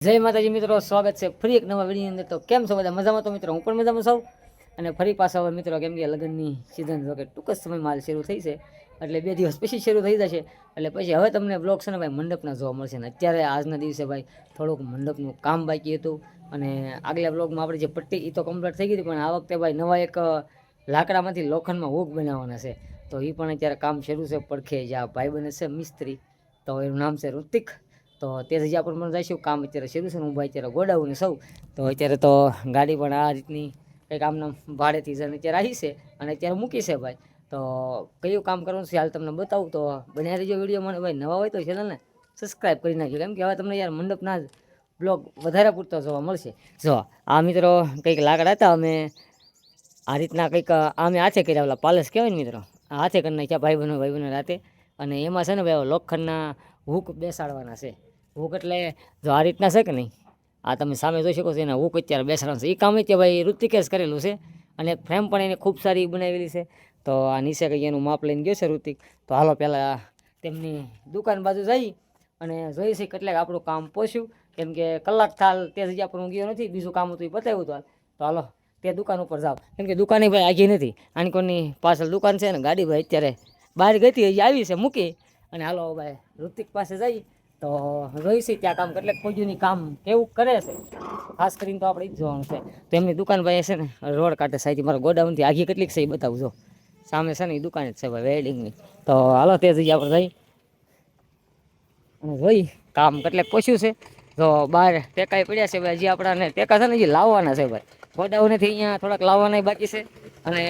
જય માતાજી મિત્રો, સ્વાગત છે ફરી એક નવા વિડીયોની અંદર. તો કેમ છો બધા? મજામાં તો મિત્રો? હું પણ મજામાં છું. અને ફરી પાછા હવે મિત્રો, કેમ કે લગ્નની સિઝન જો કે ટૂંક જ સમયમાં હાલ શરૂ થઈ છે. એટલે બે દિવસ પછી શરૂ થઈ જશે. એટલે પછી હવે તમને બ્લોગ છે ને ભાઈ, મંડપના જોવા મળશે. ને અત્યારે આજના દિવસે ભાઈ, થોડુંક મંડપનું કામ બાકી હતું. અને આગલા બ્લોગમાં આપણે જે પટ્ટી એ તો કમ્પ્લીટ થઈ ગઈ હતી, પણ આ વખતે ભાઈ નવા એક લાકડામાંથી લોખંડમાં હુક બનાવવાના છે. તો એ પણ અત્યારે કામ શરૂ છે, પડખે જે. આ ભાઈ બને છે મિસ્ત્રી. તો એનું નામ છે ઋતિક. તો તે જગ્યા આપણે મને જઈશું, કામ અત્યારે શરૂ છે હું ભાઈ અત્યારે ગોડાઉં ને સૌ. તો અત્યારે તો ગાડી પણ આ રીતની કંઈક આમના ભાડેથી જઈને અત્યારે આવી છે અને અત્યારે મૂકી છે ભાઈ. તો કયું કામ કરવાનું છે હાલ તમને બતાવું. તો બનાવી દેજો વીડિયો મને, ભાઈ નવા હોય તો ચેનલને સબસ્ક્રાઈબ કરી નાખજો. કેમ કે હવે તમને યાર મંડપના જ બ્લોગ વધારે પૂરતો જોવા મળશે. જો, આ મિત્રો કંઈક લાકડા હતા, અમે આ રીતના કંઈક, અમે હાથે કર્યા ઓલા પાલસ કહેવાય ને મિત્રો? હાથે કરી નાખ્યા ભાઈ બહેનો ભાઈ બહેનો રાતે. અને એમાં છે ને ભાઈ લોખંડના હુક બેસાડવાના છે. હુક એટલે જો આ રીતના છે કે નહીં? આ તમે સામે જોઈ શકો છો, એના હુક અત્યારે બેસાડવાનું છે. એ કામ અત્યારે ભાઈ ઋતિકે કરેલું છે અને ફ્રેમ પણ એને ખૂબ સારી બનાવેલી છે. તો આ નીચે કંઈ એનું માપ લઈને ગયો છે ઋતિક. તો હાલો પહેલાં તેમની દુકાન બાજુ જઈ અને જોઈ છે કેટલાક આપણું કામ પોસ્યું. કેમ કે કલાક થાલ તે જગ્યા પર હું ગયો નથી, બીજું કામ હતું એ બતાવ્યું હતું તો હાલો, તે દુકાન ઉપર જાઓ. કેમ કે દુકાને ભાઈ આગી નથી. આની કોની પાછળ દુકાન છે ને ગાડી ભાઈ અત્યારે બહાર ગઈ હતી આવી છે મૂકી. અને હાલો ભાઈ ઋતિક પાસે જઈ તો જોઈશી ત્યાં કામ એટલે ખોજુની કામ કેવું કરે છે? ખાસ કરીને તો આપણે જ જોવાનું છે. તો એમની દુકાન ભાઈ છે ને, રોડ કાંઠે સાહેબ મારા ગોડાઉનથી આગી કેટલીક છે એ બતાવજો સામે છે ને એ દુકાન જ છે ભાઈ, વેલ્ડિંગની. તો હાલો તે જગ્યા આપણે જઈ. અને જોઈ કામ કેટલેક પોસ્યું છે. તો બહાર ટેકાઈ પડ્યા છે ભાઈ, હજી આપણાને ટેકા છે ને હજી લાવવાના છે ભાઈ. ગોડાઉનેથી અહીંયા થોડાક લાવવાના બાકી છે. અને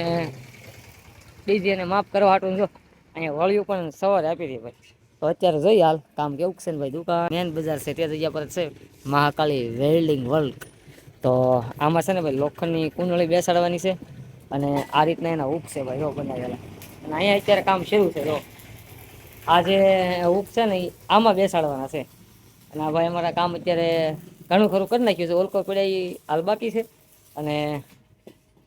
ડીજીને માફ કરવા હાટું જો, અહીંયા વળ્યું પણ સવારે આપી દે ભાઈ. તો અત્યારે જોઈએ હાલ, કામ કેવું છે ભાઈ દુકાન? મેન બજાર છે તે જગ્યા પર છે મહાકાળી વેલ્ડિંગ વર્લ્ડ તો આમાં છે ને ભાઈ, લોખંડની કુંડળી બેસાડવાની છે અને આ રીતના એના હુક છે ભાઈ રો બનાવેલા. અને અહીંયા અત્યારે કામ શરૂ છે, જો. આ જે હુક છે ને આમાં બેસાડવાના છે. અને આ ભાઈ અમારા કામ અત્યારે ઘણું ખરું કરી નાખ્યું છે, ઓલકો પડ્યા ઈ હાલ બાકી છે. અને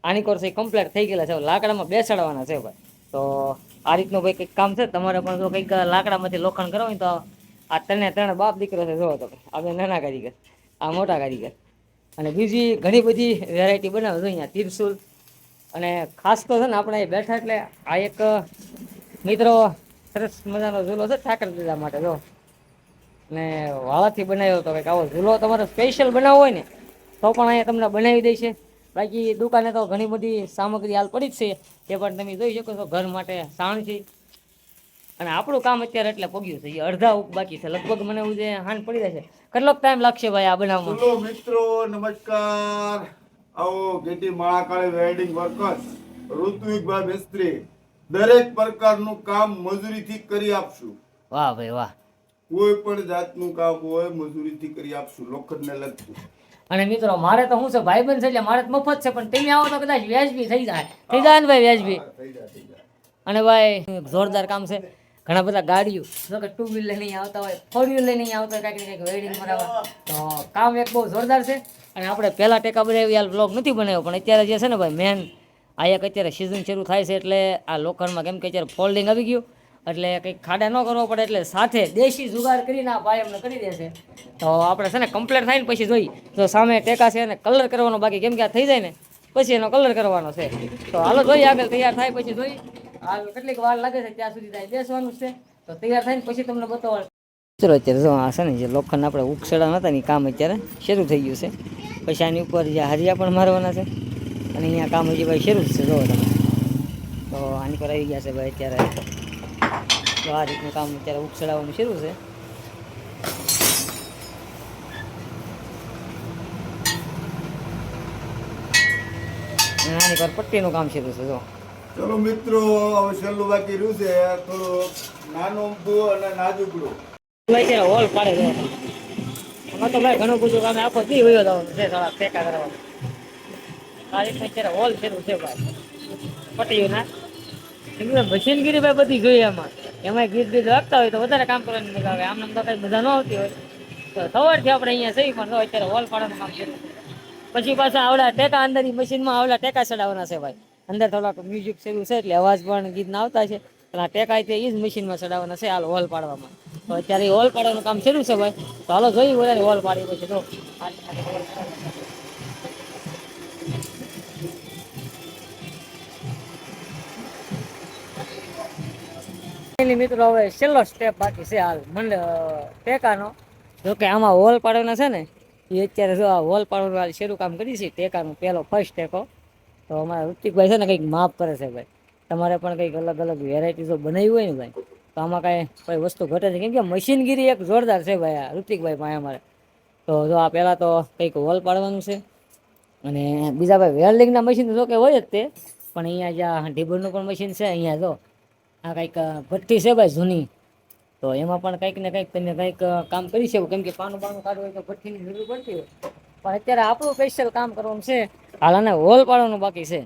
આની કોર્સ કમ્પ્લીટ થઈ ગયેલા છે, લાકડામાં બેસાડવાના છે ભાઈ. તો આ રીતનું ભાઈ કંઈક કામ છે? તમારે પણ જો કંઈક લાકડામાંથી લોખંડ કરો તો આ ત્રણે ત્રણ બાપ દીકરો છે, જોવો તો આ નાના કારીગર, આ મોટા કારીગર. અને બીજી ઘણી બધી વેરાયટી બનાવે છે અહીંયા તિરસુલ અને ખાસ તો છે ને આપણે અહીં બેઠા એટલે આ એક મિત્રો સરસ મજાનો ઝૂલો છે, ઠાકર દીધા માટે, જો. ને વાળાથી બનાવ્યો તો કંઈક આવો ઝૂલો. તમારે સ્પેશિયલ બનાવવો હોય ને, તો પણ અહીંયા તમને બનાવી દે છે. બાકી દુકાને તો ઘણી બધી સામગ્રી હાલ પડી જ છે એ પણ તમે જોઈ શકો છો ઘર માટે સાણથી અને આપણું કામ અત્યારે એટલે પગ્યું છે એ અડધા બાકી છે લગભગ મને એવું જે હાન પડી જાય છે. કેટલોક ટાઈમ લાગશે ભાઈ આ બનાવવામાં? મિત્રો નમસ્કાર. આવો ગેટી મહાકાળી વેલ્ડિંગ વર્કર્સ ઋત્વિકભાઈ મિસ્ત્રી. દરેક પ્રકારનું કામ મજૂરીથી કરી આપશું. વાહ ભાઈ વાહ. કોઈ પણ જાતનું કામ હોય મજૂરીથી કરી આપશું લોખંડને લગતું. અને મિત્રો મારે તો શું છે ભાઈબંધ છે એટલે મારે તો મફત છે પણ તમે આવો તો કદાચ વ્યાજબી થઈ જાય. થઈ જાય ને ભાઈ વ્યાજબી? અને ભાઈ જોરદાર કામ છે. ઘણા બધા ગાડીઓ જો કે ટુ વ્હીલ લઈને આવતા હોય ફોર વ્હીલ લઈને આવતા હોય કાંઈક ને કાંઈક વેડિંગ કરાવવા તો કામ એક બહુ જોરદાર છે. અને આપણે પહેલાં ટેકા બનાવી યાર બ્લોગ નથી બનાવ્યો પણ અત્યારે જે છે ને ભાઈ મેન આ એક અત્યારે સિઝન શરૂ થાય છે એટલે આ લોખંડમાં કેમ કે અત્યારે ફોલ્ડિંગ આવી ગયું. એટલે કંઈક ખાડા ન કરવો પડે એટલે સાથે દેશી જુગાર કરીને આ ભાઈ અમને કરી દેશે. તો આપણે છે ને કમ્પ્લેટ થાય ને પછી જોઈ. તો સામે ટેકા છે અને કલર કરવાનો બાકી કેમ કે આ થઈ જાય ને, પછી એનો કલર કરવાનો છે. તો હાલો જોઈએ આગળ તૈયાર થાય પછી જોઈ. હાલ કેટલીક વાર લાગે છે ત્યાં સુધી ત્યાં બેસવાનું છે. તો તૈયાર થાય ને પછી તમને બતાવવાનું. અત્યારે જો છે ને જે લોખંડ આપણે ઉકસેડા નતા ને કામ અત્યારે શરૂ થઈ ગયું છે. પછી આની ઉપર જે હરિયા પણ મારવાના છે. અને અહીંયા કામ હજી ભાઈ શરૂ જ છે, જોવો તમે. તો આની પર આવી ગયા છે ભાઈ અત્યારે. તો આ રીતનું કામ અત્યારે ઉકસડાવવાનું શરૂ છે. નાની પર પટ્ટીનું કામ શરૂ છે જો. ચલો મિત્રો હવે છેલ્લું બાકી રહ્યું છે. થોડું નાનું અમથું અને નાજુકડું. ભાઈ અત્યારે હોલ પાડે છે. આમાં તો ભાઈ ઘણું બધું કામ આખો દી વયો જવાનું છે થોડા ફેંકા કરવાનું. રીતના અત્યારે હોલ શરૂ છે ભાઈ. પટ્ટીઓના. મશીનગીરી ભાઈ બધી ગઈ એમાં એમાં ગીત ગીત વાગતા હોય તો વધારે કામ કરવાની મજા આવે. આમ તો કઈ મજા ન આવતી હોય. તો સવારથી આપણે અહીંયા સહી પણ અત્યારે હોલ પાડવાનું કામ શરૂ. પછી પાછા આવડા ટેકા અંદર મશીનમાં આવડા ટેકા ચડાવવાના છે ભાઈ. અંદર થોડાક મ્યુઝિક શરૂ છે એટલે અવાજ પણ ગીતના આવતા છે. પણ આ ટેકા એ જ મશીનમાં ચડાવવાના છે હાલ હોલ પાડવામાં. તો અત્યારે હોલ પાડવાનું કામ શરૂ છે ભાઈ. તો હાલો જોઈએ વધારે હોલ પાડી પછી તો. એની મિત્રો હવે છેલ્લો સ્ટેપ બાકી છે હાલ. મંડ ટેકાનો. જોકે આમાં હોલ પાડવાના છે ને એ અત્યારે જો આ હોલ પાડવાનું હાલ શરૂ કામ કરી છે, ટેકાનો પહેલો ફર્સ્ટ ટેકો તો અમારા ઋતિકભાઈ છે ને કંઈક માફ કરે છે ભાઈ. તમારે પણ કંઈક અલગ અલગ વેરાયટીઝો બનાવી હોય ને ભાઈ, તો આમાં કાંઈ કોઈ વસ્તુ ઘટે છે? કેમ કે મશીનગીરી એક જોરદાર છે ભાઈ આ ઋતિકભાઈ પાસે અમારે. તો જો આ પહેલાં તો કંઈક હોલ પાડવાનું છે. અને બીજા ભાઈ વેલ્ડિંગના મશીન તો કે હોય જ તે. પણ અહીંયા જ્યાં ઢીબરનું પણ મશીન છે, અહીંયા જો આ કંઈક ભઠ્ઠી છે ભાઈ જૂની. તો એમાં પણ કંઈક ને કંઈક તમે કંઈક કામ કરી શકો. કેમ કે પાનું પાનું કાઢવું હોય તો ભઠ્ઠીની જરૂર પડતી હોય. પણ અત્યારે આપણું સ્પેશિયલ કામ કરવાનું છે. હાલ આને હોલ પાડવાનું બાકી છે.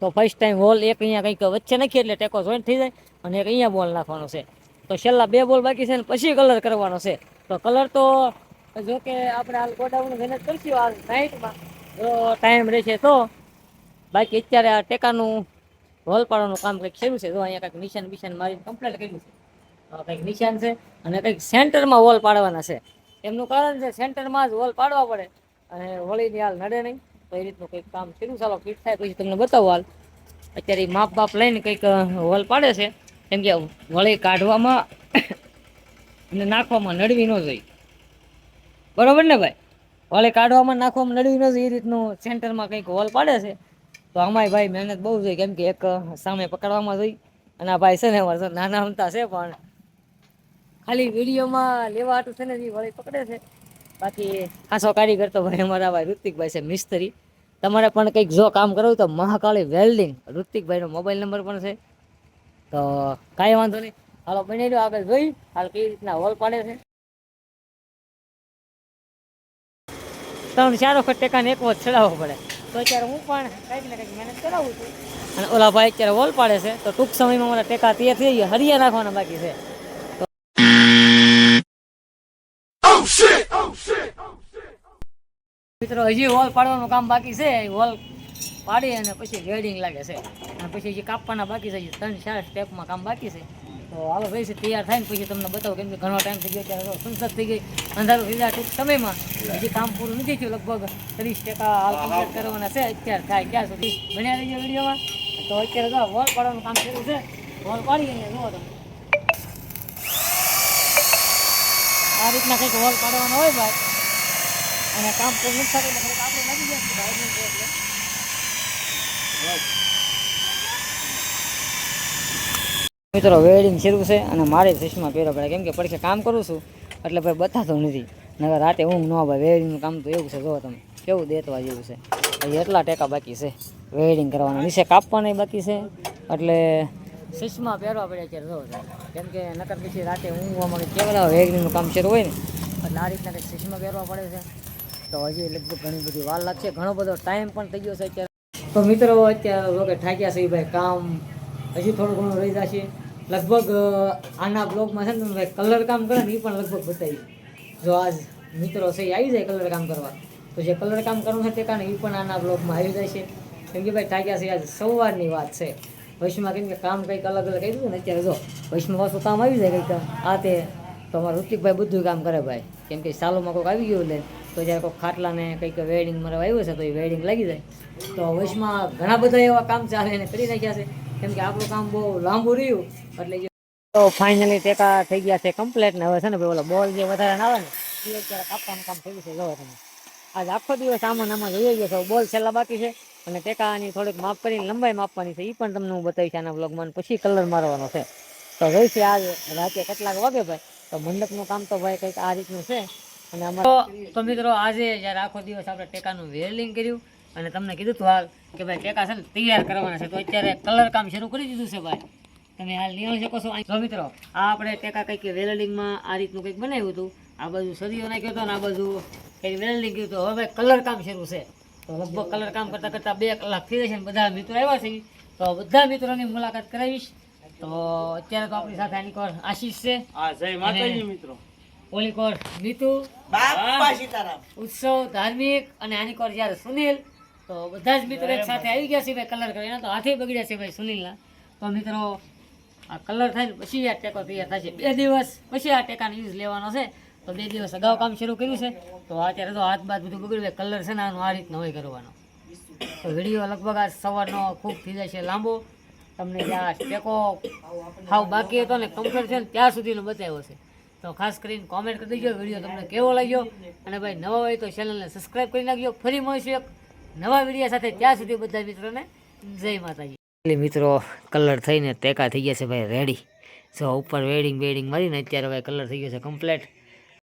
તો ફર્સ્ટ ટાઈમ હોલ એક અહીંયા કંઈક વચ્ચે નાખીએ એટલે ટેકો જોઈન્ટ થઈ જાય અને એક અહીંયા બોલ નાખવાનો છે. તો છેલ્લા બે બોલ બાકી છે ને પછી કલર કરવાનો છે. તો કલર તો જો કે આપણે હાલ ગોડાઉન મહેનત કરશું, હાલ નાઇટમાં જો ટાઈમ રહેશે તો. બાકી અત્યારે આ ટેકાનું હોલ પાડવાનું કામ કંઈક શરૂ છે? જો અહીંયા કંઈક નિશાન બિશાન મારી કમ્પ્લીટ કર્યું છે. તો કંઈક નિશાન છે અને કંઈક સેન્ટરમાં વોલ પાડવાના છે. એમનું કારણ છે સેન્ટરમાં જ વોલ પાડવા પડે. અને હોળીની હાલ નડે નહીં. તો એ રીતનું કંઈક કામ શરૂ ચાલો ફિટ થાય. પછી તમને બતાવો હાલ. અત્યારે માપ બાપ લઈને કંઈક વોલ પાડે છે. કેમ કે વળી કાઢવામાં અને નાખવામાં નડવી ન જોઈએ. બરાબર ને ભાઈ? વળી કાઢવામાં નાખવામાં નડવી ન જોઈએ એ રીતનું સેન્ટરમાં કંઈક હોલ પાડે છે. તો આમાંય ભાઈ મહેનત બહુ જોઈએ કેમ કે એક સામે પકડવામાં જોઈ. અને આ ભાઈ છે ને, અમારે નાના અમતા છે, પણ ખાલી વિડીયોમાં લેવા હતું છે ને, એ વળી પકડે છે. બાકી ખાસો કારીગર તો ભાઈ, અમારા ભાઈ ઋતિકભાઈ છે, મિસ્ત્રી. તમારે પણ કંઈક જો કામ કરવું તો મહાકાળી વેલ્ડિંગ. ઋતિકભાઈનો મોબાઈલ નંબર પણ છે. તો કાંઈ વાંધો નહીં. હાલો બની રહ્યો આગળ જોઈ, હાલ કઈ રીતના હોલ પાડે છે. ત્રણ ચાર વખત ટેકાને એક વખત ચડાવવો પડે. તો અત્યારે હું પણ કંઈક ને કંઈક મહેનત કરાવું છું. અને ઓલા ભાઈ અત્યારે વોલ પાડે છે, તો ટૂંક સમયમાં મારા ટેકા તે થઈ ગયા, હરિયા નાખવાના બાકી છે. મિત્રો, હજી હોલ પાડવાનું કામ બાકી છે હોલ પાડી અને પછી વેડિંગ લાગે છે. અને પછી હજી કાપવાના બાકી છે ત્રણ ચાર સ્ટેપમાં કામ બાકી છે. તો હાલો ભાઈ છે, તૈયાર થાય ને પછી તમને બતાવું. કેમ કે ઘણો ટાઈમ થઈ ગયો ત્યારે સંસદ થઈ ગઈ. અંધારું થઈ ટૂંક સમયમાં. હજી કામ પૂરું નથી થયું, લગભગ ત્રીસ ટકા હાલ કમ્પ્લીટ કરવાના છે. અત્યારે થાય ક્યાં સુધી? બન્યા રહીજો વિડીયોમાં. તો અત્યારે જો વોલ પાડવાનું કામ શરૂ છે. વોલ પાડી અહીંયા જુઓ તમે. આ રીતના કંઈક વોલ પાડવાનો હોય ભાઈ. અને કામ પૂરું નથી થતું આપણે લાગી જાય ભાઈ એટલે મિત્રો વેડિંગ શરૂ છે અને મારે ચશ્મા પહેરવા પડે. કેમ કે પડખે કામ કરું છું, એટલે ભાઈ બતાતો નથી. નગર રાતે ઊંઘ ન ભાઈ વેડિંગનું કામ તો એવું છે, જો તમે કેવું દેતવા જેવું છે. હજી એટલા ટેકા બાકી છે વેડિંગ કરવાના. નીચે કાપવાના બાકી છે, એટલે ચશ્મા પહેરવા પડે અત્યારે, જો. કેમ કે નકર પછી રાતે ઊંઘવામાં કેવડા વેડિંગનું કામ શરૂ હોય ને, એટલે આ રીતના કંઈક ચશ્મા પહેરવા પડે છે. તો હજી લગભગ ઘણી બધી વાર લાગશે. ઘણો બધો ટાઈમ પણ થઈ ગયો છે અત્યારે. તો મિત્રો, અત્યારે લોકો ઠાક્યા છે ભાઈ, કામ? હજી થોડું ઘણું રહી જશે. લગભગ આના બ્લોગમાં છે ને તમે કલર કામ કરે ને એ પણ લગભગ બતાવી. જો આજ મિત્રો છે એ આવી જાય કલર કામ કરવા. તો જે કલર કામ કરવું છે તે કારણે એ પણ આના બ્લોગમાં આવી જાય છે. કેમ કે ભાઈ થાક્યા છે, આજ સવારની વાત છે. ભવિષ્યમાં કેમ કે કામ કંઈક અલગ અલગ કર્યું ને અત્યારે જો ભવિષ્યમાં પાછું કામ આવી જાય કંઈક આ તે તો અમારા ઋતિકભાઈ બધું કામ કરે ભાઈ. કેમ કે સાલોમાં કોઈક આવી ગયું લે તો જ્યારે કોઈ ખાટલાને કંઈક વેડિંગ મારવા આવ્યું છે તો એ વેડિંગ લાગી જાય. તો વચમાં ઘણા બધા એવા કામ ચાલે એને કરી નાખ્યા છે. કેમ કે આપણું કામ બહુ લાંબુ રહ્યું એટલે તો ફાઇનલી ટેકા થઈ ગયા છે કમ્પ્લેટ ને હવે છે ને ભાઈ ઓલો બોલ જે વધારે ના આવે ને એ અત્યારે કાપવાનું કામ થયું છે. જોવો તમે આજ આખો દિવસ આમાં આમાં જોઈ ગયો છે બોલ છેલ્લા બાકી છે અને ટેકાની થોડીક માપ કરીને લંબાઈ માપવાની છે એ પણ તમને હું બતાવીશ આના બ્લોગમાં પછી કલર મારવાનો છે. તો છે આજ રાતે કેટલાક વાગે ભાઈ તો મંડપનું કામ તો ભાઈ કંઈક આ રીતનું છે. અને અમારે તો મિત્રો આજે જ્યારે આખો દિવસ આપણે ટેકાનું વેલ્ડિંગ કર્યું અને તમને કીધું તું હાલ કે ભાઈ ટેકા છે ને તૈયાર કરવાના છે તો અત્યારે કલર કામ શરૂ કરી દીધું છે ભાઈ. તમે હાલ નિહાળી શકો છો અહીં. જો મિત્રો આ આપણે ટેકા કંઈક વેલ્ડિંગમાં આ રીતનું કંઈક બનાવ્યું હતું. આ બાજુ સદીઓ નાખ્યો હતો ને આ બાજુ કંઈક વેલ્ડિંગ ગયું હતું. હવે ભાઈ કલર કામ શરૂ છે. તો લગભગ કલર કામ કરતાં કરતાં બે કલાક થઈ જશે ને બધા મિત્રો આવ્યા છે. તો બધા મિત્રોની મુલાકાત કરાવીશ. તો અત્યારે તો આપણી સાથે આની કોર આશીષ છે. હા જય માતાજી મિત્રો. ઓલી કોર નીતુ. ઉત્સવ ધાર્મિક અને આની કોર જ્યારે સુનિલ. તો બધા જ મિત્રો એક સાથે આવી ગયા છે ભાઈ કલર કરીને. તો હાથે બગડ્યા છે ભાઈ સુનિલના. તો મિત્રો, આ કલર થાય ને પછી આ ટેકો તૈયાર થશે બે દિવસ પછી આ ટેકાનો યુઝ લેવાનો છે. તો બે દિવસ અગાઉ કામ શરૂ કર્યું છે. તો અત્યારે તો હાથ બાદ બધું બગડ્યું. કલર છે ને આનો આ રીતનો હોય કરવાનો. તો વીડિયો લગભગ આ સવારનો ખૂબ થઈ જાય છે લાંબો. તમને જ્યાં ટેકો હાવ બાકી હતો ને કમ્પ્લીટ છે ને ત્યાં સુધીનો બતાવ્યો છે. તો ખાસ કરીને કોમેન્ટ કરી દેજો વીડિયો તમને કેવો લાગ્યો? અને ભાઈ નવા હોય તો ચેનલને સબસ્ક્રાઈબ કરી નાખજો. ફરી મળીશું એક નવા વીડિયો સાથે ત્યાં સુધી બધા મિત્રોને જય માતાજી. એટલે મિત્રો કલર થઈને ટેકા થઈ ગયા છે ભાઈ રેડી જો ઉપર વેડિંગ વેડિંગ મારીને અત્યારે ભાઈ કલર થઈ ગયો છે કમ્પ્લેટ